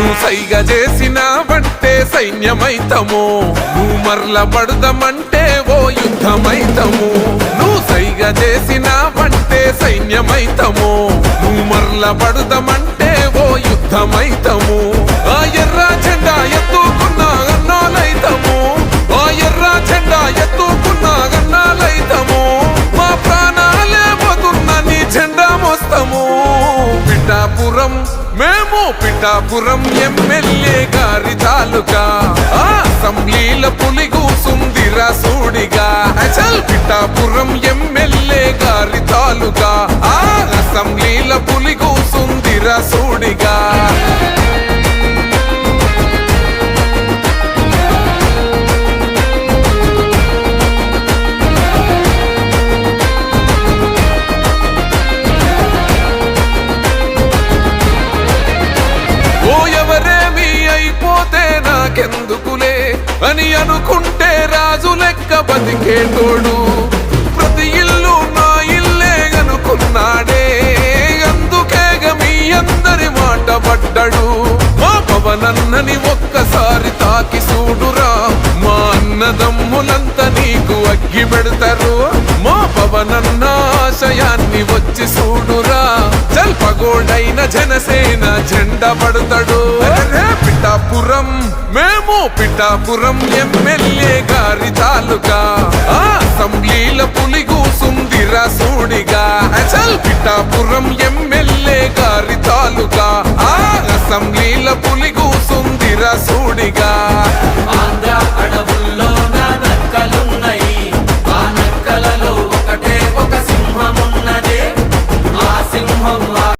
సైగ చేసినావంటే సైన్యమైతము. నువ్వు మరల పడదమంటే ఓ యుద్ధమైతము. నువ్వు సైగ చేసినావంటే సైన్యమైతము. నువ్వు మరల పడదమంటే ఓ యుద్ధమైతము. ఆ ఎర్ర జెండా ఎత్తుకున్న అన్నాలైతము. ఆ ఎర్ర జెండా ఎత్తుకున్న అన్నాలైతము. మా ప్రాణాలే పోతున్న నీ జెండా మోస్తము. పిఠాపురం మేము పిఠాపురం ఎమ్మెల్యే గారి తాలూకా. అసెంబ్లీల పులి కూసుందిరా సూడిగా. అచల్ పిఠాపురం ఎమ్మెల్యే గారి తాలూకా. ఆ అయిపోతే నాకెందుకులే అని అనుకుంటే రాజు లెక్క బతికేటోడు. ప్రతి ఇల్లు నా ఇల్లే అనుకున్నాడే. అందుకేగ మీ అందరి మాట పడ్డాడు మా పవనన్నని ఒక్కసారి తాకి చూడురా. మా అన్నదమ్ములంతా నీకు అగ్గి పెడతారు. మా పవనన్న ఆశయాన్ని వచ్చి చూడురా. జల్పగోడైన జనసేన జెండా పడతాడు. పిఠాపురం మేము పిఠాపురం ఎమ్మెల్యే గారి తాలూకా. అసెంబ్లీల పులిగూసుందిరా సూడిగా అచల్ పిఠాపురం ఎమ్మెల్యే గారి తాలూకా. అసెంబ్లీల పులిగూసుందిరా సూడిగా